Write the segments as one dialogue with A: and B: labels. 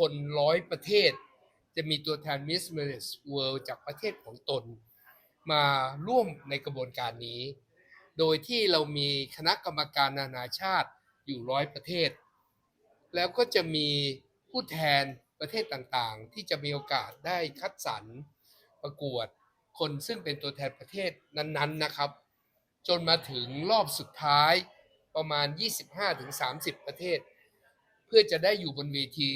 A: คนร้อยประเทศ จะมีตัวแทน Miss m e r i t World จากประเทศของตน มาร่วมในกระบวนการนี้ โดยที่เรามีคณะกรรมการนานาชาติอยู่ร้อยประเทศ แล้วก็จะมีผู้แทนประเทศต่างๆ ที่จะมีโอกาสได้คัดสรรประกวดคนซึ่งเป็นตัวแทนประเทศนั้นๆนะครับ จนมาถึงรอบสุดท้ายประมาณ 25-30 ประเทศ เพื่อจะได้อยู่บนเวที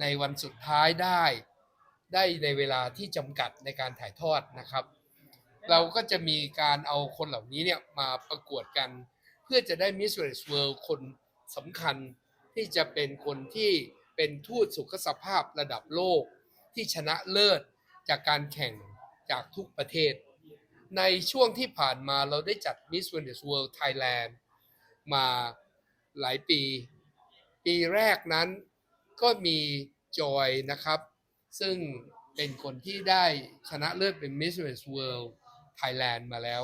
A: ในวันสุดท้ายได้ได้ในเวลาที่จำกัดในการถ่ายทอดนะครับ เราก็จะมีการเอาคนเหล่านี้เนี่ยมาประกวดกัน เพื่อจะได้ Miss Universe World คนสำคัญที่จะเป็นคนที่เป็นทูตสุขสภาพระดับโลก ที่ชนะเลิศจากการแข่งจากทุกประเทศ ในช่วงที่ผ่านมาเราได้จัด Miss Universe World Thailand มาหลายปี ปีแรกนั้น ก็มีจอยนะครับ ซึ่งเป็นคนที่ได้ชนะเลิศเป็น Miss West World Thailand มาแล้ว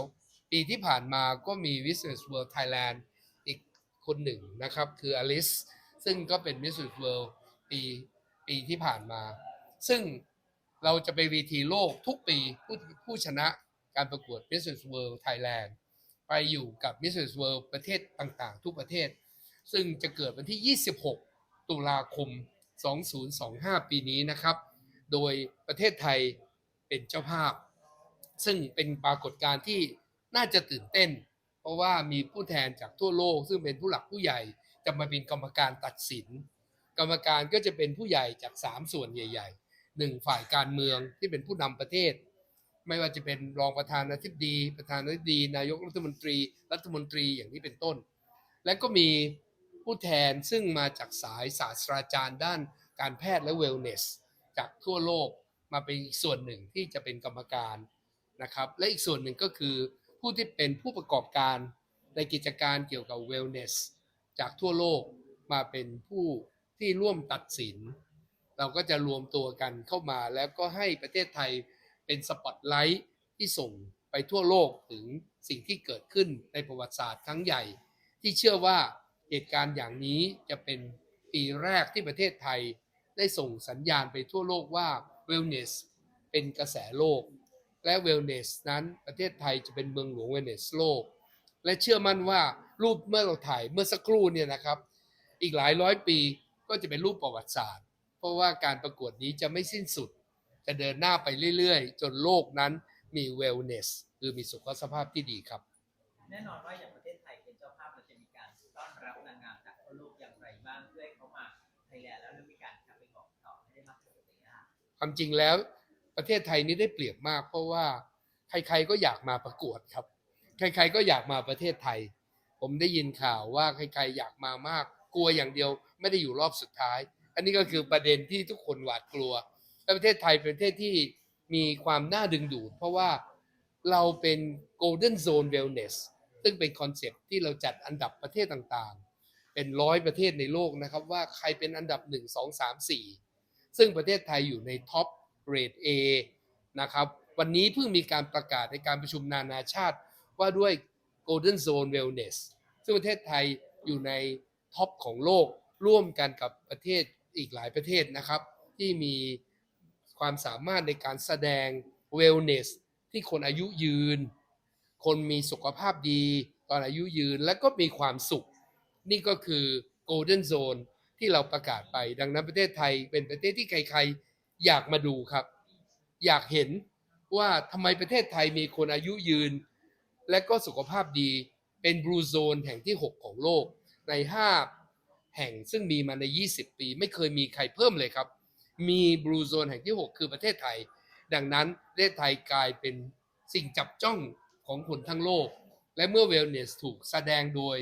A: ปีที่ผ่านมาก็มี Miss West World Thailand อีกคนหนึ่งนะครับ คืออลิสซึ่งก็เป็น Miss West World ปีปีที่ผ่านมา ซึ่งเราจะไปวีทีโลกทุกปีผู้ผู้ชนะการประกวด Miss West World Thailand ไปอยู่กับ Miss West World ประเทศต่างๆ ทุกประเทศ ซึ่งจะเกิดวันที่ 26 ตุลาคม 2025 ปีนี้นะครับ โดยประเทศไทยเป็นเจ้าภาพ ซึ่งเป็นปรากฏการณ์ที่น่าจะตื่นเต้น เพราะว่ามีผู้แทนจากทั่วโลก ซึ่งเป็นผู้หลักผู้ใหญ่จะมาเป็นกรรมการตัดสิน กรรมการก็จะเป็นผู้ใหญ่จาก 3 ส่วนใหญ่ๆหนึ่งฝ่ายการเมืองที่เป็นผู้นำประเทศ ไม่ว่าจะเป็นรองประธานาธิบดี ประธานาธิบดี นายกรัฐมนตรี รัฐมนตรีอย่างนี้เป็นต้น และก็มี ผู้แทนซึ่งมาจากสายศาสตราจารย์ด้านการแพทย์และเวลเนส จากทั่วโลกมาเป็นอีกส่วนหนึ่งที่จะเป็นกรรมการนะครับ และอีกส่วนหนึ่งก็คือผู้ที่เป็นผู้ประกอบการในกิจการเกี่ยวกับเวลเนส จากทั่วโลกมาเป็นผู้ที่ร่วมตัดสิน เราก็จะรวมตัวกันเข้ามาแล้วก็ให้ประเทศไทยเป็นสปอตไลท์ที่ส่งไปทั่วโลกถึงสิ่งที่เกิดขึ้นในประวัติศาสตร์ครั้งใหญ่ ที่เชื่อว่า เหตุการณ์อย่างนี้จะเป็นปีแรกที่ประเทศไทยได้ส่งสัญญาณไปทั่วโลกว่า wellness เป็นกระแสโลก และ wellness นั้นประเทศไทยจะเป็นเมืองหลวง wellness โลก และเชื่อมั่นว่ารูปเมื่อเราถ่ายเมื่อสักครู่เนี่ยนะครับ อีกหลายร้อยปีก็จะเป็นรูปประวัติศาสตร์ เพราะว่าการประกวดนี้จะไม่สิ้นสุด จะเดินหน้าไปเรื่อยๆ จนโลกนั้นมี wellness คือมีสุขภาพที่ดีครับ
B: แน่นอนว่าอย่าง ไทยแลนด์แล้วเรามีการกลับไปบอกต่อให้ได้มากที่สุดอย่างเงี้ยค่ะ
A: ความจริงแล้วประเทศไทยนี้ได้เปรียบมาก เพราะว่าใครๆก็อยากมาประกวดครับ ใครๆก็อยากมาประเทศไทย ผมได้ยินข่าวว่าใครๆอยากมามาก กลัวอย่างเดียว ไม่ได้อยู่รอบสุดท้าย อันนี้ก็คือประเด็นที่ทุกคนหวาดกลัวและประเทศไทยเป็นประเทศที่มีความน่าดึงดูด เพราะว่าเราเป็น Golden Zone Wellness ซึ่งเป็นคอนเซปต์ที่เราจัดอันดับประเทศต่างๆ เป็นร้อยประเทศในโลกนะครับว่าใครเป็นอันดับ 1 2 3 4 ซึ่งประเทศไทยอยู่ในท็อปเรท A นะครับวันนี้เพิ่งมีการประกาศในการประชุมนานาชาติว่าด้วย Golden Zone Wellness ซึ่งประเทศไทยอยู่ในท็อปของโลกร่วมกันกับประเทศอีกหลายประเทศนะครับ ที่มีความสามารถในการแสดง Wellness ที่คนอายุยืน คนมีสุขภาพดีตอนอายุยืนและก็มีความสุข นี่ก็คือ Golden Zone ที่เราประกาศไป ดังนั้นประเทศไทยเป็นประเทศที่ใครๆ อยากมาดูครับ อยากเห็นว่าทำไมประเทศไทยมีคนอายุยืน และก็สุขภาพดีเป็น Blue Zone แห่งที่ 6 ของโลกใน 5 แห่งซึ่งมีมาใน 20 ปี ไม่เคยมีใครเพิ่มเลยครับ มี Blue Zone แห่งที่ 6 คือประเทศไทย ดังนั้นประเทศไทยกลายเป็นสิ่งจับจ้องของคนทั้งโลก และเมื่อ Wellness ถูกแสดงโดย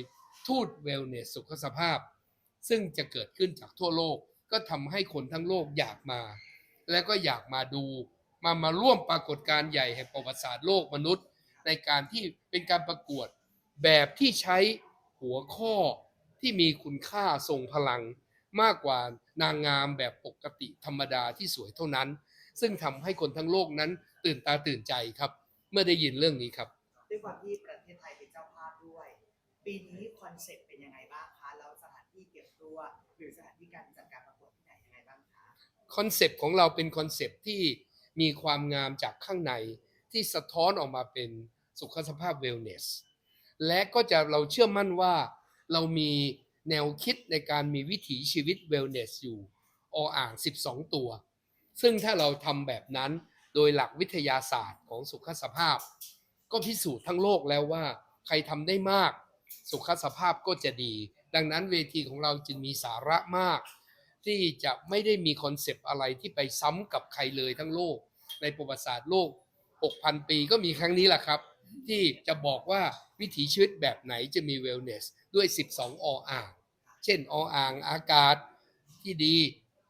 A: ทูต Wellness สุขสภาพ ซึ่งจะเกิดขึ้นจากทั่วโลกก็ทำให้คนทั้งโลกอยากมา และก็อยากมาดู มามาร่วมปรากฏการณ์ใหญ่แห่งประวัติศาสตร์โลกมนุษย์ ในการที่เป็นการประกวดแบบที่ใช้หัวข้อที่มีคุณค่าทรงพลัง มากกว่านางงามแบบปกติธรรมดาที่สวยเท่านั้น ซึ่งทำให้คนทั้งโลกนั้นตื่นตาตื่นใจครับ เมื่อได้ยินเรื่องนี้ครับ
C: ด้วยความที่ประเทศไทยเป็นเจ้าภาพด้วย ปีนี้คอนเซ็ปต์เป็นยังไงบ้างคะแล้วสถานที่เก็บตัวหรือสถานที่การจัดการประกวดที่ไหนยังไงบ้างคะ
A: คอนเซปต์ของเราเป็นคอนเซปต์ที่มีความงามจากข้างในที่สะท้อนออกมาเป็นสุขสภาพเวลเนส และก็จะเราเชื่อมั่นว่าเรามีแนวคิดในการมีวิถีชีวิตเวลเนสอยู่ออ่าง 12 ตัว ซึ่งถ้าเราทำแบบนั้นโดยหลักวิทยาศาสตร์ของสุขสภาพ ก็พิสูจน์ทั้งโลกแล้วว่าใครทำได้มาก สุขสภาพก็จะดี ดังนั้นเวทีของเราจึงมีสาระมาก ที่จะไม่ได้มีคอนเซปต์อะไรที่ไปซ้ำกับใครเลยทั้งโลก ในประวัติศาสตร์โลก 6,000 ปีก็มีครั้งนี้แหละครับ ที่จะบอกว่าวิถีชีวิตแบบไหนจะมีเวลเนสด้วย 12 ออ่าง เช่น ออ่างอากาศที่ดี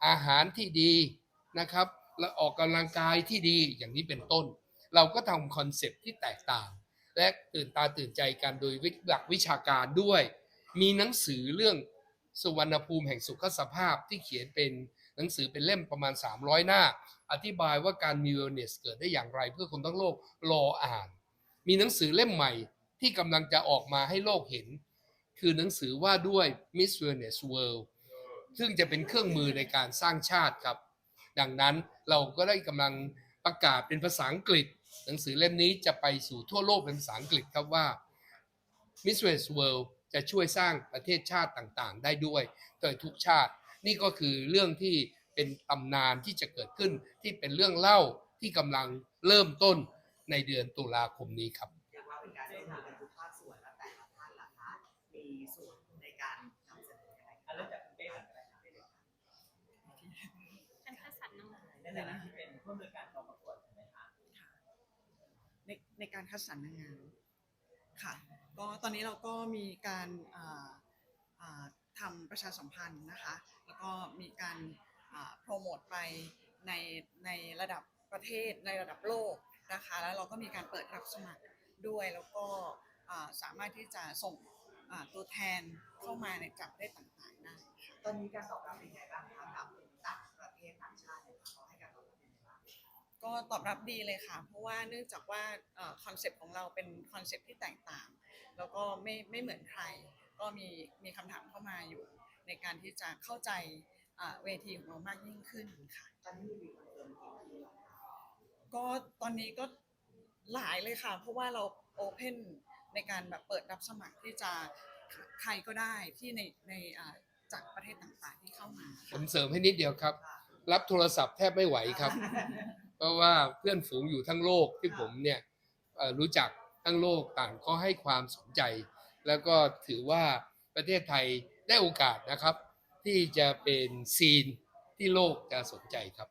A: อาหารที่ดีนะครับ และออกกำลังกายที่ดีอย่างนี้เป็นต้น เราก็ทำคอนเซปต์ที่แตกต่าง และตื่นตาตื่นใจกันโดยหลักวิชาการด้วย มีหนังสือเรื่องสุวรรณภูมิแห่งสุขสภาพที่เขียนเป็นหนังสือเป็นเล่มประมาณ 300 หน้า อธิบายว่าการมีเวลเนสเกิดได้อย่างไรเพื่อคนทั้งโลกรออ่าน มีหนังสือเล่มใหม่ที่กำลังจะออกมาให้โลกเห็น คือหนังสือว่าด้วย Miss Wellness World ซึ่งจะเป็นเครื่องมือในการสร้างชาติครับ ดังนั้นเราก็ได้กำลังประกาศเป็นภาษาอังกฤษ หนังสือเล่มนี้จะไปสู่ทั่วโลกเป็นภาษาอังกฤษครับว่า Mistress World จะช่วยสร้างประเทศชาติต่างๆ ได้ด้วยโดยทุกชาติ นี่ก็คือเรื่องที่เป็นตำนานที่จะเกิดขึ้นที่เป็นเรื่องเล่าที่กำลังเริ่มต้นในเดือนตุลาคมนี้ครับ
C: เรียกว่าเป็นการร่วมมือกันทุกภาคส่วนแล้วแต่ละท่านล่ะคะมีส่วนในการนำเสนอยังไง
B: อะเริ่มจากคุณเป้ก่อนก็ได้ครับ
D: การคัดสรรนางงาม
B: ในฐานะที่เป็นผู้อำนวยการกองประกวดใช่ไหมคะ
E: ในการคัดสรรนางงามค่ะก็ตอนนี้เราก็มีการทำประชาสัมพันธ์นะคะ แล้วก็มีการโปรโมทไปในในระดับประเทศในระดับโลกนะคะ แล้วเราก็มีการเปิดรับสมัครด้วยแล้วก็สามารถที่จะส่งตัวแทนเข้ามาในจากประเทศต่างๆได้
C: ตอนนี้การตอบรับเป็นยังไงบ้าง ก็ตอบรับ
E: ดีเลยค่ะ เพราะว่าเนื่องจากว่าคอนเซปต์ของเราเป็นคอนเซปต์ที่แตกต่าง แล้วก็ไม่ไม่เหมือนใคร ก็มีมีคำถามเข้ามาอยู่ ในการที่จะเข้าใจอ่าเวทีของเรามากยิ่งขึ้นค่ะ
C: ตอนนี้มีคอนเฟิร์มกี่ที่แล้วคะ
E: ก็ตอนนี้ก็หลายเลยค่ะ เพราะว่าเราโอเพนในการแบบเปิดรับสมัครที่จะใครก็ได้ที่ในในอ่าจากประเทศต่างๆที่เข้ามา
A: ผมเสริมให้นิดเดียวครับ รับโทรศัพท์แทบไม่ไหวครับ เพราะว่าเพื่อนฝูงอยู่ทั้งโลกที่ผมเนี่ยรู้จักทั้งโลกต่างก็ให้ความสนใจ แล้วก็ถือว่าประเทศไทยได้โอกาสนะครับ ที่จะเป็นซีนที่โลกจะสนใจครับ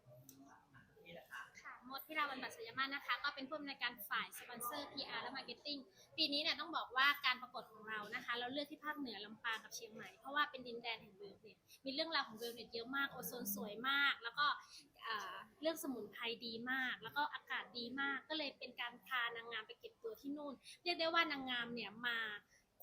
B: นี่แหละค่ะ
D: มดพิราวันบัตสยามานนะคะ ก็เป็นผู้อำนวยการฝ่ายสปอนเซอร์ PR และ Marketing ปีนี้เนี่ยต้องบอกว่าการประกวดของเรานะคะ เราเลือกที่ภาคเหนือลำปางกับเชียงใหม่ เพราะว่าเป็นดินแดนแห่งเวลเนสมีเรื่องราวของเวลเนสเยอะมากโอโซนสวยมาก แล้วก็ เรื่องสมุนไพรดีมาก แล้วก็อากาศดีมาก ก็เลยเป็นการพานางงามไปเก็บตัวที่นู่น เรียกได้ว่านางงามเนี่ยมา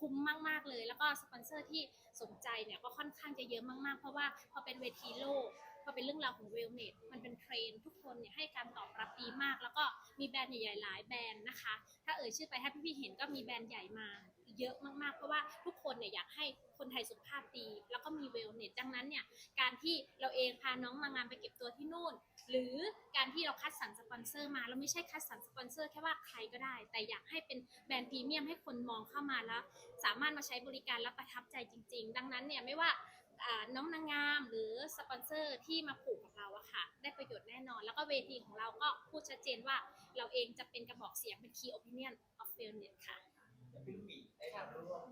D: คุ้มมาก ๆ เลย แล้วก็สปอนเซอร์ที่สนใจเนี่ยก็ค่อนข้างจะเยอะมากๆ เพราะว่าพอเป็นเวทีโลก พอเป็นเรื่องราวของเวลเนสมันเป็นเทรนทุกคนเนี่ยให้การตอบรับดีมาก แล้วก็มีแบรนด์ใหญ่ๆหลายแบรนด์นะคะ ถ้าเอ่ยชื่อไปถ้าพี่ๆเห็นก็มีแบรนด์ใหญ่มา เยอะมากๆ เพราะว่าทุกคนเนี่ยอยากให้คนไทยสุขภาพดี แล้วก็มีเวลเนสดังนั้นเนี่ยการที่เราเองพาน้องมางานไปเก็บตัวที่นู่น หรือการที่เราคัดสรรสปอนเซอร์มาเราไม่ใช่คัดสรรสปอนเซอร์แค่ว่าใครก็ได้ แต่อยากให้เป็นแบรนด์พรีเมียมให้คนมองเข้ามาแล้ว สามารถมาใช้บริการและประทับใจจริง ๆ ดังนั้นเนี่ยไม่ว่าน้องนางงามหรือสปอนเซอร์ที่มาผูกกับเราอะค่ะได้ประโยชน์แน่นอน แล้วก็เวทีของเราก็พูดชัดเจนว่าเราเองจะเป็นกระบอกเสียงเป็น key opinion of wellness ค่ะ
B: พี่ลูกหมีได้มาร่วม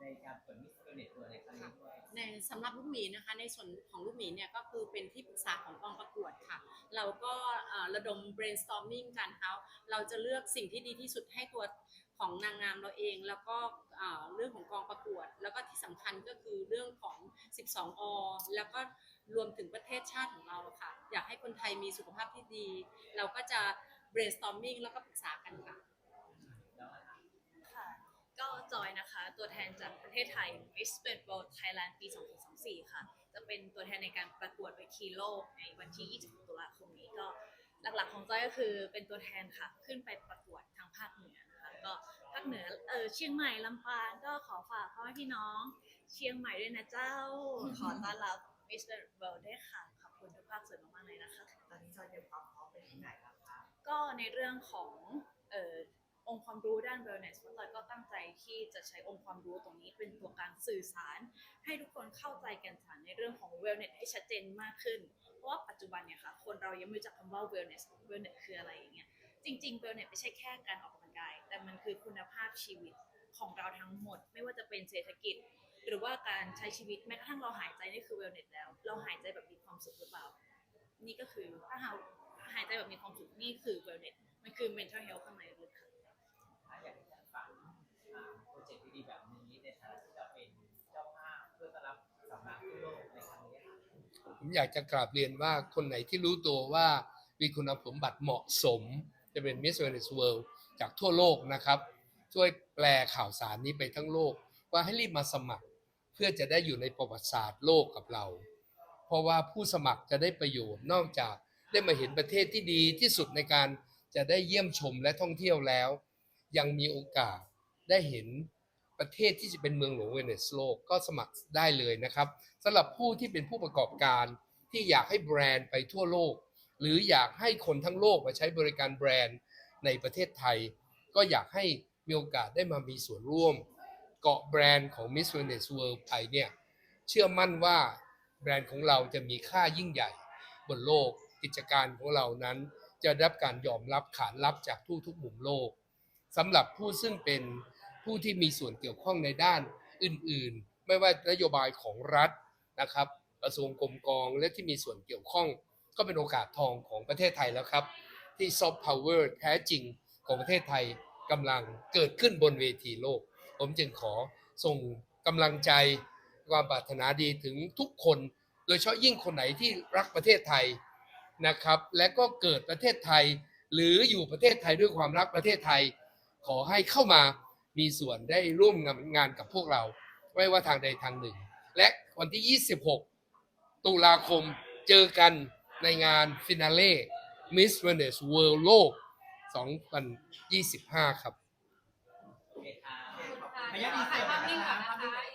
B: ในการเปิดมิสเตอร์เน็ตตัวในครั้งนี้ด้วย
F: ในสำหรับลูกหมีนะคะในส่วนของลูกหมีเนี่ยก็คือเป็นที่ปรึกษาของกองประกวดค่ะ เราก็เอ่อระดม brainstorming กันเขาเราจะเลือกสิ่งที่ดีที่สุดให้ตัวของนางงามเราเอง แล้วก็เอ่อเรื่องของกองประกวด แล้วก็ที่สำคัญก็คือเรื่องของ 12 อ แล้วก็รวมถึงประเทศชาติของเราค่ะ อยากให้คนไทยมีสุขภาพที่ดี เราก็จะ brainstorming แล้วก็ปรึกษากันค่ะ
B: แล้วอะค่ะ
G: ค่ะ ก็จอยนะคะ ตัวแทนจากประเทศไทย Miss World Thailand ปี 2024 ค่ะ จะเป็นตัวแทนในการประกวดเวทีโลกในวันที่ 26 ตุลาคมนี้ก็หลักๆของจอยก็คือเป็นตัวแทนค่ะ ขึ้นไปประกวดทางภาคเหนือนะคะก็ภาคเหนือเออเชียงใหม่ลำปางก็ขอฝากพ่อแม่พี่น้อง เชียงใหม่ด้วยนะเจ้า ขอต้อนรับ Miss World ด้วยค่ะ ขอบคุณคุณทุกภาคส่วนมากๆเลยนะคะ
C: ตอนนี้จอยเตรียมความพร้อมไปที่ไหนแล้วคะ
G: ก็ในเรื่องของเอ่อองค์ความรู้ด้าน wellness พวกเราก็ตั้งใจ ที่จะใช้องค์ความรู้ตรงนี้เป็นตัวการสื่อสาร ให้ทุกคนเข้าใจกันสารในเรื่องของ wellness ให้ชัดเจนมากขึ้น เพราะว่าปัจจุบันเนี่ยค่ะคนเรายังไม่รู้จักคำว่า wellness wellness คืออะไรอย่างเงี้ยจริงๆ wellness ไม่ใช่แค่การออกกำลังกาย แต่มันคือคุณภาพชีวิตของเราทั้งหมด ไม่ว่าจะเป็นเศรษฐกิจ หรือว่าการใช้ชีวิตแม้กระทั่งเราหายใจนี่คือ wellness แล้ว เราหายใจแบบมีความสุขหรือเปล่า นี่ก็คือถ้าเราหายใจแบบมีความสุขนี่คือ wellness มันคือ mental health ข้างในลึกค่ะ
B: ถ้าอยากจะฝากอ่า โปรเจกต์ดีๆแบบนี้ในฐานะที่เราเป็นเจ้าภาพเพื่อต้อนรับสำนักทั่วโลกในครั้งนี้
A: ผมอยากจะกราบเรียนว่าคนไหนที่รู้ตัวว่ามีคุณสมบัติเหมาะสม จะเป็น Miss Wellness World จากทั่วโลกนะครับ ช่วยแปลข่าวสารนี้ไปทั้งโลก ว่าให้รีบมาสมัคร เพื่อจะได้อยู่ในประวัติศาสตร์โลกกับเรา เพราะว่าผู้สมัครจะได้ประโยชน์นอกจากได้มาเห็นประเทศที่ดีที่สุดในการจะได้เยี่ยมชมและท่องเที่ยวแล้ว ยังมีโอกาส ได้เห็นประเทศที่จะเป็นเมืองหลวงเวเนซุโลกก็สมัครได้เลยนะครับสำหรับผู้ที่เป็นผู้ประกอบการที่อยากให้แบรนด์ไปทั่วโลก หรืออยากให้คนทั้งโลกมาใช้บริการแบรนด์ในประเทศไทย ก็อยากให้มีโอกาสได้มามีส่วนร่วม เกาะแบรนด์ของ Miss Wellness World ไปเนี่ยเชื่อมั่นว่าแบรนด์ของเราจะมีค่ายิ่งใหญ่บนโลกกิจการของเรานั้น จะได้รับการยอมรับขานรับจากทุกทุกมุมโลกสำหรับผู้ซึ่งเป็น ผู้ที่มีส่วนเกี่ยวข้องในด้านอื่นๆ ไม่ว่านโยบายของรัฐนะครับกระทรวงกรมกองและที่มีส่วนเกี่ยวข้อง ก็เป็นโอกาสทองของประเทศไทยแล้วครับ ที่ซอฟต์พาวเวอร์แท้จริงของประเทศไทยกำลังเกิดขึ้นบนเวทีโลก ผมจึงขอส่งกำลังใจความปรารถนาดีถึงทุกคน โดยเฉพาะยิ่งคนไหนที่รักประเทศไทยนะครับ และก็เกิดประเทศไทย หรืออยู่ประเทศไทยด้วยความรักประเทศไทย ขอให้เข้ามา มีส่วนได้ร่วมงานกับพวกเราไม่ว่าทางใดทางหนึ่ง และวันที่ 26 ตุลาคมเจอกันในงานฟินาเล่ Miss Wellness World โลก 2025 ครับ
B: โอเคค่ะ
C: ขอบคุณ
B: ขออนุญาตอินเสิร์ต
C: ค่ะ
B: นะคะ
C: ถ่ายภาพนิ่งก่อน